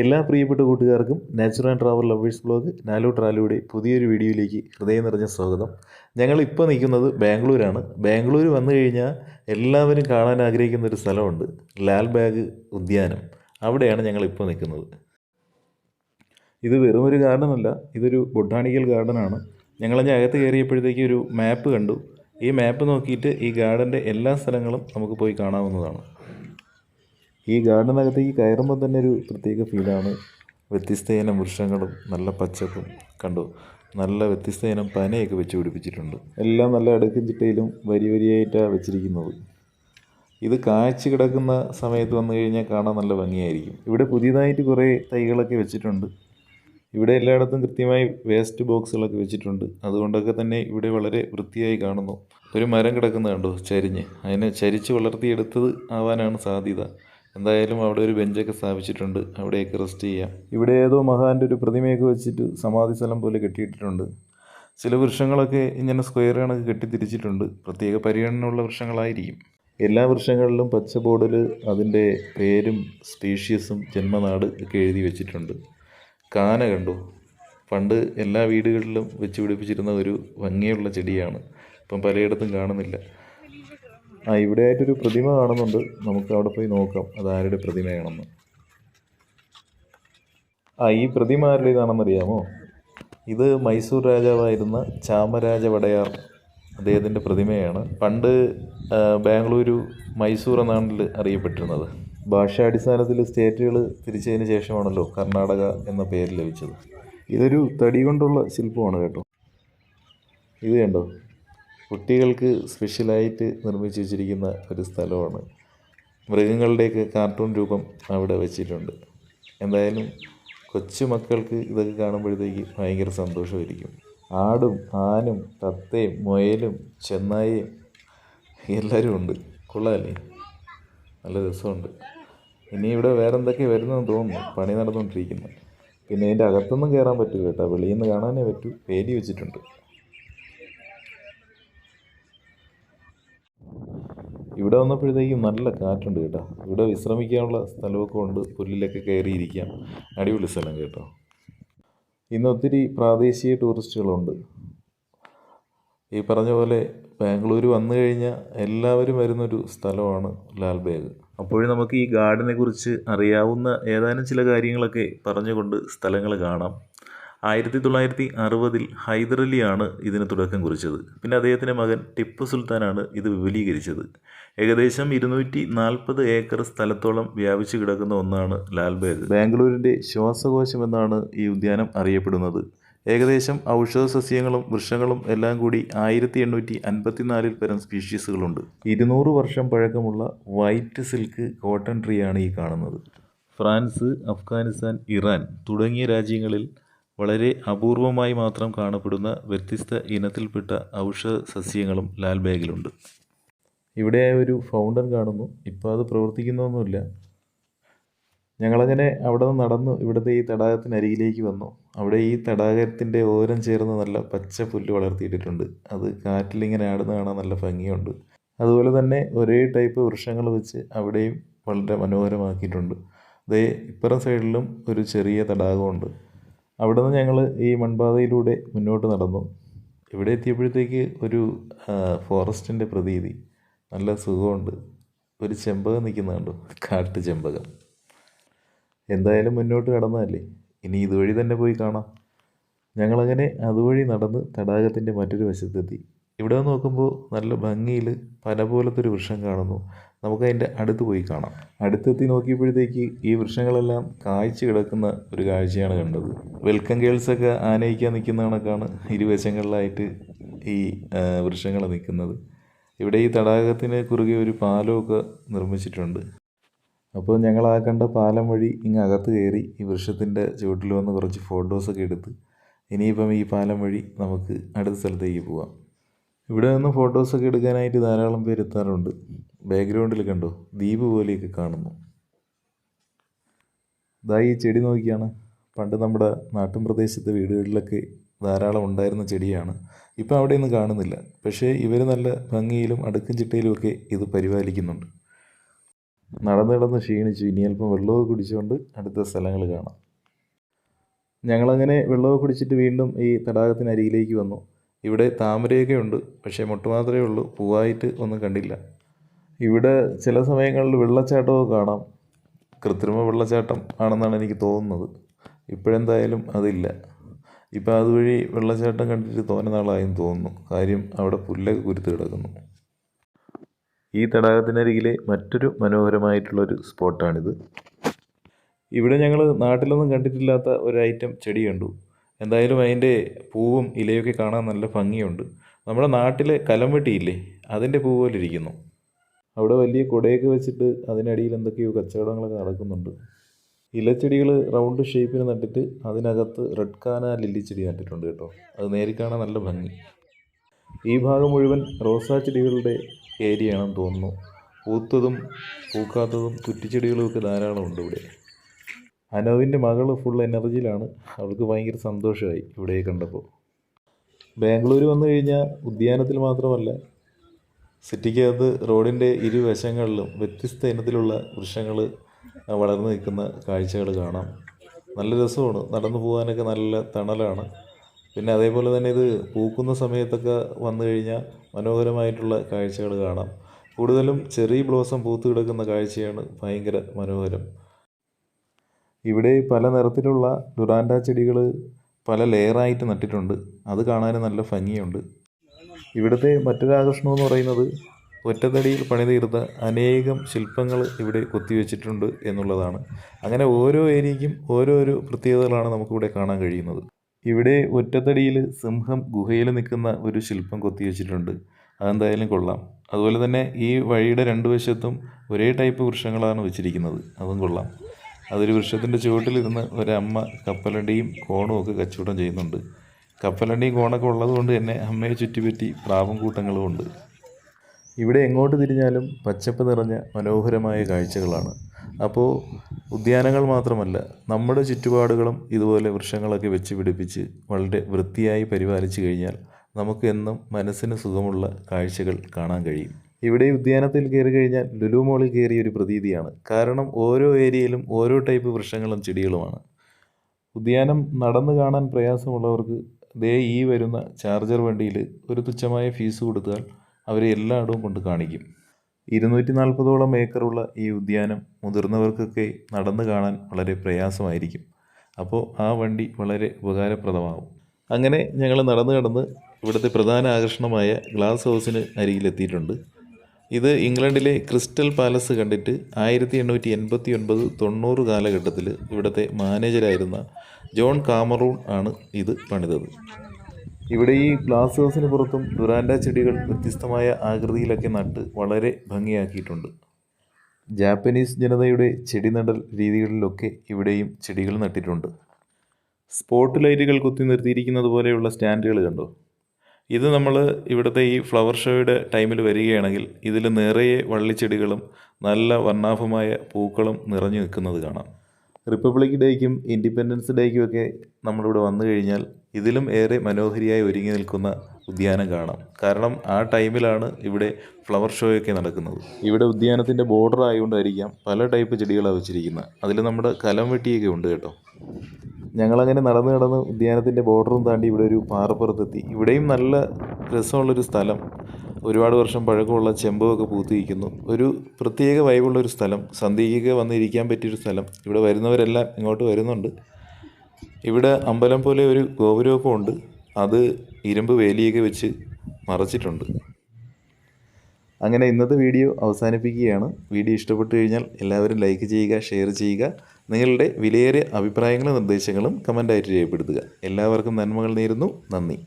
എല്ലാ പ്രിയപ്പെട്ട കൂട്ടുകാർക്കും natural and travel lovers vlog നാലു ട്രാലോയുടെ പുതിയൊരു വീഡിയോയിലേക്ക് ഹൃദയം നിറഞ്ഞ സ്വാഗതം. ഞങ്ങൾ ഇപ്പോൾ നിൽക്കുന്നത് ബാംഗ്ലൂരാണ്. ബാംഗ്ലൂർ വന്നു കഴിഞ്ഞാൽ എല്ലാവരും കാണാൻ ആഗ്രഹിക്കുന്ന ഒരു സ്ഥലമുണ്ട്. ലാൽ ബാഗ് ഉദ്യാനം. അവിടെയാണ് ഞങ്ങൾ ഇപ്പോൾ നിൽക്കുന്നത്. ഇത് വെറും ഒരു ഗാർഡൻ അല്ല ഇതൊരു ബൊട്ടാണിക്കൽ ഗാർഡനാണ് ഞങ്ങളതിന് അകത്ത് കയറിയപ്പോഴത്തേക്ക് ഒരു മാപ്പ് കണ്ടു. ഈ മാപ്പ് നോക്കിയിട്ട് ഈ ഗാർഡന്റെ എല്ലാ സ്ഥലങ്ങളും നമുക്ക് പോയി കാണാവുന്നതാണ്. ഈ ഗാർഡനകത്തേക്ക് കയറുമ്പോൾ തന്നെ ഒരു പ്രത്യേക ഫീലാണ്. വ്യത്യസ്ത ഇനം വൃക്ഷങ്ങളും നല്ല പച്ചപ്പും കണ്ടു. നല്ല വ്യത്യസ്ത ഇനം പനയൊക്കെ വെച്ച് പിടിപ്പിച്ചിട്ടുണ്ട്. എല്ലാം നല്ല അടുക്കും ചിട്ടയിലും വരി വരിയായിട്ടാണ് വെച്ചിരിക്കുന്നത്. ഇത് കാഴ്ച കിടക്കുന്ന സമയത്ത് വന്നു കഴിഞ്ഞാൽ കാണാൻ നല്ല ഭംഗിയായിരിക്കും. ഇവിടെ പുതിയതായിട്ട് കുറേ തൈകളൊക്കെ വെച്ചിട്ടുണ്ട്. ഇവിടെ എല്ലായിടത്തും കൃത്യമായി വേസ്റ്റ് ബോക്സുകളൊക്കെ വെച്ചിട്ടുണ്ട്. അതുകൊണ്ടൊക്കെ തന്നെ ഇവിടെ വളരെ വൃത്തിയായി കാണുന്നു. ഒരു മരം കിടക്കുന്ന കണ്ടോ ചരിഞ്ഞ്. അതിനെ ചരിച്ച് വളർത്തിയെടുത്തത് ആവാനാണ് സാധ്യത. എന്തായാലും അവിടെ ഒരു ബെഞ്ചൊക്കെ സ്ഥാപിച്ചിട്ടുണ്ട്. അവിടെയൊക്കെ റെസ്റ്റ് ചെയ്യാം. ഇവിടെ ഏതോ മഹാന്റെ ഒരു പ്രതിമയൊക്കെ വെച്ചിട്ട് സമാധി സ്ഥലം പോലെ കെട്ടിയിട്ടിട്ടുണ്ട്. ചില വൃക്ഷങ്ങളൊക്കെ ഇങ്ങനെ സ്ക്വയർ കണക്ക് കെട്ടിത്തിരിച്ചിട്ടുണ്ട്. പ്രത്യേക പരിഗണനയുള്ള വൃക്ഷങ്ങളായിരിക്കും. എല്ലാ വൃക്ഷങ്ങളിലും പച്ച ബോർഡിൽ അതിന്റെ പേരും സ്പീഷ്യസും ജന്മനാട് ഒക്കെ എഴുതി വെച്ചിട്ടുണ്ട്. കാന കണ്ടു. പണ്ട് എല്ലാ വീടുകളിലും വെച്ച് പിടിപ്പിച്ചിരുന്ന ഒരു ഭംഗിയുള്ള ചെടിയാണ്. ഇപ്പം പലയിടത്തും കാണുന്നില്ല. ആ ഇവിടെ ആയിട്ടൊരു പ്രതിമ കാണുന്നുണ്ട്. നമുക്ക് അവിടെ പോയി നോക്കാം. അത് ആരുടെ പ്രതിമയാണെന്ന്. ആ ഈ പ്രതിമ ആരുടെ അറിയാമോ ഇത് മൈസൂർ രാജാവായിരുന്ന ചാമരാജ വടയാർ അദ്ദേഹത്തിന്റെ പ്രതിമയാണ്. പണ്ട് ബാംഗ്ലൂരു മൈസൂർ എന്നാണ് അറിയപ്പെട്ടിരുന്നത്. ഭാഷാടിസ്ഥാനത്തിൽ സ്റ്റേറ്റുകൾ തിരിച്ചതിന് ശേഷമാണല്ലോ കർണാടക എന്ന പേര് ലഭിച്ചത്. ഇതൊരു തടി കൊണ്ടുള്ള ശില്പമാണ് കേട്ടോ. ഇത് കണ്ടോ? കുട്ടികൾക്ക് സ്പെഷ്യലായിട്ട് നിർമ്മിച്ച് വെച്ചിരിക്കുന്ന ഒരു സ്ഥലമാണ്. മൃഗങ്ങളുടെയൊക്കെ കാർട്ടൂൺ രൂപം അവിടെ വെച്ചിട്ടുണ്ട്. എന്തായാലും കൊച്ചു മക്കൾക്ക് ഇതൊക്കെ കാണുമ്പോഴത്തേക്ക് ഭയങ്കര സന്തോഷമായിരിക്കും. ആടും ആനും തത്തയും മുയലും ചെന്നായയും എല്ലാവരും ഉണ്ട്. കൊള്ളാമല്ലേ നല്ല രസമുണ്ട്. ഇനി ഇവിടെ വേറെ എന്തൊക്കെ വരുന്നതെന്ന് തോന്നുന്നു. പണി നടന്നുകൊണ്ടിരിക്കുന്നു. പിന്നെ ഇതിന്റെ അകത്തൊന്നും കയറാൻ പറ്റില്ല കേട്ടോ. വെളിയിൽ നിന്ന് കാണാനേ പറ്റൂ. പേടി വെച്ചിട്ടുണ്ട്. ഇവിടെ വന്നപ്പോഴത്തേക്കും നല്ല കാറ്റുണ്ട് കേട്ടോ. ഇവിടെ വിശ്രമിക്കാനുള്ള സ്ഥലമൊക്കെ ഉണ്ട്. പുല്ലിലൊക്കെ കയറിയിരിക്കാം. അടിപൊളി സ്ഥലം കേട്ടോ. ഇന്ന് ഒത്തിരി പ്രാദേശിക ടൂറിസ്റ്റുകളുണ്ട്. ഈ പറഞ്ഞ പോലെ ബാംഗ്ലൂർ വന്നു കഴിഞ്ഞാൽ എല്ലാവരും വരുന്നൊരു സ്ഥലമാണ് ലാൽബാഗ് അപ്പോഴും നമുക്ക് ഈ ഗാർഡനെ കുറിച്ച് അറിയാവുന്ന ഏതാനും ചില കാര്യങ്ങളൊക്കെ പറഞ്ഞുകൊണ്ട് സ്ഥലങ്ങൾ കാണാം. ആയിരത്തി തൊള്ളായിരത്തി അറുപതിൽ ഹൈദരലിയാണ് ഇതിന് തുടക്കം കുറിച്ചത്. പിന്നെ അദ്ദേഹത്തിന്റെ മകൻ ടിപ്പു സുൽത്താനാണ് ഇത് വിപുലീകരിച്ചത്. ഏകദേശം ഇരുന്നൂറ്റി നാൽപ്പത് ഏക്കർ സ്ഥലത്തോളം വ്യാപിച്ചു കിടക്കുന്ന ഒന്നാണ് ലാൽബാഗ്. ബാംഗ്ലൂരിന്റെ ശ്വാസകോശം എന്നാണ് ഈ ഉദ്യാനം അറിയപ്പെടുന്നത്. ഏകദേശം ഔഷധ സസ്യങ്ങളും വൃക്ഷങ്ങളും എല്ലാം കൂടി ആയിരത്തി എണ്ണൂറ്റി അൻപത്തിനാലിൽ പരം സ്പീഷീസുകളുണ്ട്. ഇരുന്നൂറ് വർഷം പഴക്കമുള്ള വൈറ്റ് സിൽക്ക് കോട്ടൺ ട്രീ ആണ് ഈ കാണുന്നത്. ഫ്രാൻസ് അഫ്ഗാനിസ്ഥാൻ ഇറാൻ തുടങ്ങിയ രാജ്യങ്ങളിൽ വളരെ അപൂർവമായി മാത്രം കാണപ്പെടുന്ന വ്യത്യസ്ത ഇനത്തിൽപ്പെട്ട ഔഷധ സസ്യങ്ങളും ലാൽബാഗിലുണ്ട്. ഇവിടെ ഒരു ഫൗണ്ടൻ കാണുന്നു. ഇപ്പോൾ അത് പ്രവർത്തിക്കുന്നൊന്നുമില്ല. ഞങ്ങളങ്ങനെ അവിടെ നിന്ന് നടന്നു. ഇവിടുത്തെ ഈ തടാകത്തിനരികിലേക്ക് വന്നു. അവിടെ ഈ തടാകത്തിന്റെ ഓരം ചേർന്ന് നല്ല പച്ച പുല്ല് വളർത്തിയിട്ടിട്ടുണ്ട്. അത് കാറ്റിലിങ്ങനെ ആടുന്ന കാണാൻ നല്ല ഭംഗിയുണ്ട്. അതുപോലെ തന്നെ ഒരേ ടൈപ്പ് വൃക്ഷങ്ങൾ വെച്ച് അവിടെയും വളരെ മനോഹരമാക്കിയിട്ടുണ്ട്. അതേ ഇപ്പുറം സൈഡിലും ഒരു ചെറിയ തടാകമുണ്ട്. അവിടെ നിന്ന് ഞങ്ങൾ ഈ മൺപാതയിലൂടെ മുന്നോട്ട് നടന്നു. ഇവിടെ എത്തിയപ്പോഴത്തേക്ക് ഒരു ഫോറസ്റ്റിന്റെ പ്രതീതി. നല്ല സുഖമുണ്ട്. ഒരു ചെമ്പകം നിൽക്കുന്നുണ്ടോ കാട്ടു ചെമ്പകം. എന്തായാലും മുന്നോട്ട് കടന്നതല്ലേ ഇനി ഇതുവഴി തന്നെ പോയി കാണാം. ഞങ്ങളങ്ങനെ അതുവഴി നടന്ന് തടാകത്തിന്റെ മറ്റൊരു വശത്തെത്തി. ഇവിടെ നോക്കുമ്പോൾ നല്ല ഭംഗിയിൽ പല പോലത്തെ ഒരു വൃക്ഷം കാണുന്നു. നമുക്കതിന്റെ അടുത്ത് പോയി കാണാം. അടുത്തെത്തി നോക്കിയപ്പോഴത്തേക്ക് ഈ വൃക്ഷങ്ങളെല്ലാം കായ്ച്ചു കിടക്കുന്ന ഒരു കാഴ്ചയാണ് കണ്ടത്. വെൽക്കം ഗേൾസൊക്കെ ആനയിക്കാൻ നിൽക്കുന്ന കണക്കാണ് ഇരുവശങ്ങളിലായിട്ട് ഈ വൃക്ഷങ്ങൾ നിൽക്കുന്നത്. ഇവിടെ ഈ തടാകത്തിന് കുറുകെ ഒരു പാലമൊക്കെ നിർമ്മിച്ചിട്ടുണ്ട്. അപ്പോൾ ഞങ്ങൾ ആ കണ്ട പാലം വഴി ഇങ്ങ് അകത്ത് കയറി ഈ വൃക്ഷത്തിന്റെ ചുവട്ടിൽ വന്ന് കുറച്ച് ഫോട്ടോസൊക്കെ എടുത്ത് ഇനിയിപ്പം ഈ പാലം വഴി നമുക്ക് അടുത്ത സ്ഥലത്തേക്ക് പോവാം. ഇവിടെ നിന്ന് ഫോട്ടോസൊക്കെ എടുക്കാനായിട്ട് ധാരാളം പേര് എത്താറുണ്ട്. ബാക്ക്ഗ്രൗണ്ടിൽ കണ്ടോ? ദ്വീപ് പോലെയൊക്കെ കാണുന്നു. ഇതായി ചെടി നോക്കിയാണ്. പണ്ട് നമ്മുടെ നാട്ടിൻ പ്രദേശത്തെ വീടുകളിലൊക്കെ ധാരാളം ഉണ്ടായിരുന്ന ചെടിയാണ്. ഇപ്പം അവിടെയൊന്നും കാണുന്നില്ല. പക്ഷേ ഇവർ നല്ല ഭംഗിയിലും അടുക്കും ചിട്ടയിലുമൊക്കെ ഇത് പരിപാലിക്കുന്നുണ്ട്. നടന്ന് നടന്ന് ക്ഷീണിച്ചു. ഇനി അല്പം വെള്ളമൊക്കെ കുടിച്ചുകൊണ്ട് അടുത്ത സ്ഥലങ്ങൾ കാണാം. ഞങ്ങളങ്ങനെ വെള്ളമൊക്കെ കുടിച്ചിട്ട് വീണ്ടും ഈ തടാകത്തിനരികിലേക്ക് വന്നു. ഇവിടെ താമരയൊക്കെ ഉണ്ട്. പക്ഷേ മുട്ട് മാത്രമേ ഉള്ളൂ. പൂവായിട്ട് ഒന്നും കണ്ടില്ല. ഇവിടെ ചില സമയങ്ങളിൽ വെള്ളച്ചാട്ടമൊക്കെ കാണാം. കൃത്രിമ വെള്ളച്ചാട്ടം ആണെന്നാണ് എനിക്ക് തോന്നുന്നത്. ഇപ്പോഴെന്തായാലും അതില്ല. ഇപ്പം അതുവഴി വെള്ളച്ചാട്ടം കണ്ടിട്ട് തോനെ നാളായെന്ന് തോന്നുന്നു. കാര്യം അവിടെ പുല്ലൊക്കെ കുരുത്ത് കിടക്കുന്നു. ഈ തടാകത്തിനരികിലെ മറ്റൊരു മനോഹരമായിട്ടുള്ളൊരു സ്പോട്ടാണിത്. ഇവിടെ ഞങ്ങൾ നാട്ടിലൊന്നും കണ്ടിട്ടില്ലാത്ത ഒരു ഐറ്റം ചെടി കണ്ടു. എന്തായാലും അതിന്റെ പൂവും ഇലയൊക്കെ കാണാൻ നല്ല ഭംഗിയുണ്ട്. നമ്മുടെ നാട്ടിലെ കലം വെട്ടിയില്ലേ അതിന്റെ പൂ പോലെ ഇരിക്കുന്നു. അവിടെ വലിയ കുടയൊക്കെ വെച്ചിട്ട് അതിനടിയിൽ എന്തൊക്കെയോ കച്ചവടങ്ങളൊക്കെ നടക്കുന്നുണ്ട്. ഇലച്ചെടികൾ റൗണ്ട് ഷേപ്പിന് നട്ടിട്ട് അതിനകത്ത് റെഡ് കാന ലില്ലി ചെടി നട്ടിട്ടുണ്ട് കേട്ടോ. അത് നേരിൽ കാണാൻ നല്ല ഭംഗി. ഈ ഭാഗം മുഴുവൻ റോസാ ചെടികളുടെ ഏരിയ ആണെന്ന് തോന്നുന്നു. പൂത്തതും പൂക്കാത്തതും കുറ്റിച്ചെടികളും ഒക്കെ ധാരാളം ഉണ്ട് ഇവിടെ. അനവിന്റെ മകൾ ഫുൾ എനർജിയിലാണ് അവൾക്ക് ഭയങ്കര സന്തോഷമായി ഇവിടെ കണ്ടപ്പോൾ. ബാംഗ്ലൂർ വന്നു കഴിഞ്ഞാൽ ഉദ്യാനത്തിൽ മാത്രമല്ല സിറ്റിക്കകത്ത് റോഡിന്റെ ഇരുവശങ്ങളിലും വ്യത്യസ്ത ഇനത്തിലുള്ള വൃക്ഷങ്ങൾ വളർന്നു നിൽക്കുന്ന കാഴ്ചകൾ കാണാം. നല്ല രസമാണ്. നടന്നു പോകാനൊക്കെ നല്ല തണലാണ്. പിന്നെ അതേപോലെ തന്നെ ഇത് പൂക്കുന്ന സമയത്തൊക്കെ വന്നു കഴിഞ്ഞാൽ മനോഹരമായിട്ടുള്ള കാഴ്ചകൾ കാണാം. കൂടുതലും ചെറിയ ബ്ലോസം പൂത്ത് കിടക്കുന്ന കാഴ്ചയാണ് ഭയങ്കര മനോഹരം. ഇവിടെ പല നിറത്തിലുള്ള ദുരാൻഡ ചെടികൾ പല ലെയറായിട്ട് നട്ടിട്ടുണ്ട്. അത് കാണാൻ നല്ല ഭംഗിയുണ്ട്. ഇവിടുത്തെ മറ്റൊരു ആകർഷണം എന്ന് പറയുന്നത് ഒറ്റത്തടിയിൽ പണിതീർത്ത അനേകം ശില്പങ്ങൾ ഇവിടെ കൊത്തിവെച്ചിട്ടുണ്ട് എന്നുള്ളതാണ്. അങ്ങനെ ഓരോ ഏരിയയ്ക്കും ഓരോരോ പ്രത്യേകതകളാണ് നമുക്കിവിടെ കാണാൻ കഴിയുന്നത്. ഇവിടെ ഒറ്റത്തടിയിൽ സിംഹം ഗുഹയിൽ നിൽക്കുന്ന ഒരു ശില്പം കൊത്തിവെച്ചിട്ടുണ്ട്. അതെന്തായാലും കൊള്ളാം. അതുപോലെ തന്നെ ഈ വഴിയുടെ രണ്ട് വശത്തും ഒരേ ടൈപ്പ് വൃക്ഷങ്ങളാണ് വെച്ചിരിക്കുന്നത്. അതും കൊള്ളാം. അതൊരു വൃക്ഷത്തിന്റെ ചുവട്ടിലിരുന്ന് ഒരമ്മ കപ്പലണ്ടിയും കോണും ഒക്കെ കച്ചവടം ചെയ്യുന്നുണ്ട്. കപ്പലണ്ടിയും കോണൊക്കെ ഉള്ളതുകൊണ്ട് തന്നെ അമ്മയെ ചുറ്റിപ്പറ്റി പ്രാവും കൂട്ടങ്ങളും ഉണ്ട്. ഇവിടെ എങ്ങോട്ട് തിരിഞ്ഞാലും പച്ചപ്പ് നിറഞ്ഞ മനോഹരമായ കാഴ്ചകളാണ്. അപ്പോൾ ഉദ്യാനങ്ങൾ മാത്രമല്ല നമ്മുടെ ചുറ്റുപാടുകളും ഇതുപോലെ വൃക്ഷങ്ങളൊക്കെ വെച്ച് പിടിപ്പിച്ച് വളരെ വൃത്തിയായി പരിപാലിച്ചു കഴിഞ്ഞാൽ നമുക്ക് എന്നും മനസ്സിന് സുഖമുള്ള കാഴ്ചകൾ കാണാൻ കഴിയും. ഇവിടെ ഉദ്യാനത്തിൽ കയറി കഴിഞ്ഞാൽ ലുലു മോളിൽ കയറിയ ഒരു പ്രതീതിയാണ്. കാരണം ഓരോ ഏരിയയിലും ഓരോ ടൈപ്പ് വൃക്ഷങ്ങളും ചെടികളുമാണ്. ഉദ്യാനം നടന്നു കാണാൻ പ്രയാസമുള്ളവർക്ക് ദേ ഈ വരുന്ന ചാർജർ വണ്ടിയിൽ ഒരു തുച്ഛമായ ഫീസ് കൊടുത്താൽ അവരെ എല്ലായിടവും കൊണ്ട് കാണിക്കും. ഇരുന്നൂറ്റി നാൽപ്പതോളം ഏക്കറുള്ള ഈ ഉദ്യാനം മുതിർന്നവർക്കൊക്കെ നടന്നു കാണാൻ വളരെ പ്രയാസമായിരിക്കും. അപ്പോൾ ആ വണ്ടി വളരെ ഉപകാരപ്രദമാകും. അങ്ങനെ ഞങ്ങൾ നടന്നു കടന്ന് ഇവിടുത്തെ പ്രധാന ആകർഷണമായ ഗ്ലാസ് ഹൗസിന് അരികിലെത്തിയിട്ടുണ്ട്. ഇത് ഇംഗ്ലണ്ടിലെ ക്രിസ്റ്റൽ പാലസ് കണ്ടിട്ട് ആയിരത്തി എണ്ണൂറ്റി എൺപത്തി ഒൻപത് തൊണ്ണൂറ് കാലഘട്ടത്തിൽ ഇവിടുത്തെ മാനേജരായിരുന്ന ജോൺ കാമറൂൺ ആണ് ഇത് പണിതത്. ഇവിടെ ഈ ഗ്ലാസ് ഹൗസിന് പുറത്തും ദുരാൻഡ ചെടികൾ വ്യത്യസ്തമായ ആകൃതിയിലൊക്കെ നട്ട് വളരെ ഭംഗിയാക്കിയിട്ടുണ്ട്. ജാപ്പനീസ് ജനതയുടെ ചെടി നടൽ രീതികളിലൊക്കെ ഇവിടെയും ചെടികൾ നട്ടിട്ടുണ്ട്. സ്പോട്ട് ലൈറ്റുകൾ കുത്തി നിർത്തിയിരിക്കുന്നത് പോലെയുള്ള സ്റ്റാൻഡുകൾ കണ്ടോ? ഇത് നമ്മൾ ഇവിടുത്തെ ഈ ഫ്ലവർ ഷോയുടെ ടൈമിൽ വരികയാണെങ്കിൽ ഇതിൽ നിറയെ വള്ളിച്ചെടികളും നല്ല വർണാഭമായ പൂക്കളും നിറഞ്ഞു നിൽക്കുന്നത് കാണാം. റിപ്പബ്ലിക് ഡേക്കും ഇൻഡിപെൻഡൻസ് ഡേക്കും ഒക്കെ നമ്മളിവിടെ വന്നു കഴിഞ്ഞാൽ ഇതിലും ഏറെ മനോഹരിയായി ഒരുങ്ങി നിൽക്കുന്ന ഉദ്യാനം കാണാം. കാരണം ആ ടൈമിലാണ് ഇവിടെ ഫ്ലവർ ഷോയൊക്കെ നടക്കുന്നത്. ഇവിടെ ഉദ്യാനത്തിന്റെ ബോർഡർ ആയതുകൊണ്ടായിരിക്കാം പല ടൈപ്പ് ചെടികളാണ് വെച്ചിരിക്കുന്നത് അതിൽ നമ്മുടെ കലം വെട്ടിയൊക്കെ ഉണ്ട് കേട്ടോ. ഞങ്ങളങ്ങനെ നടന്ന് നടന്ന് ഉദ്യാനത്തിന്റെ ബോർഡറും താണ്ടി ഇവിടെ ഒരു പാറപ്പുറത്തെത്തി. ഇവിടെയും നല്ല രസമുള്ളൊരു സ്ഥലം. ഒരുപാട് വർഷം പഴക്കമുള്ള ചെമ്പൊക്കെ പൂത്തിരിക്കുന്നു. ഒരു പ്രത്യേക വൈബുള്ളൊരു സ്ഥലം. സന്ധ്യയ്ക്കൊക്കെ വന്നിരിക്കാൻ പറ്റിയൊരു സ്ഥലം. ഇവിടെ വരുന്നവരെല്ലാം ഇങ്ങോട്ട് വരുന്നുണ്ട്. ഇവിടെ അമ്പലം പോലെ ഒരു ഗോപുരമൊക്കെ ഉണ്ട്. അത് ഇരുമ്പ് വേലിയൊക്കെ വെച്ച് മറച്ചിട്ടുണ്ട്. അങ്ങനെ ഇന്നത്തെ വീഡിയോ അവസാനിപ്പിക്കുകയാണ്. വീഡിയോ ഇഷ്ടപ്പെട്ടു കഴിഞ്ഞാൽ എല്ലാവരും ലൈക്ക് ചെയ്യുക ഷെയർ ചെയ്യുക. നിങ്ങളുടെ വിലയേറിയ അഭിപ്രായങ്ങളും നിർദ്ദേശങ്ങളും കമന്റായിട്ട് രേഖപ്പെടുത്തുക. എല്ലാവർക്കും നന്മകൾ നേരുന്നു. നന്ദി.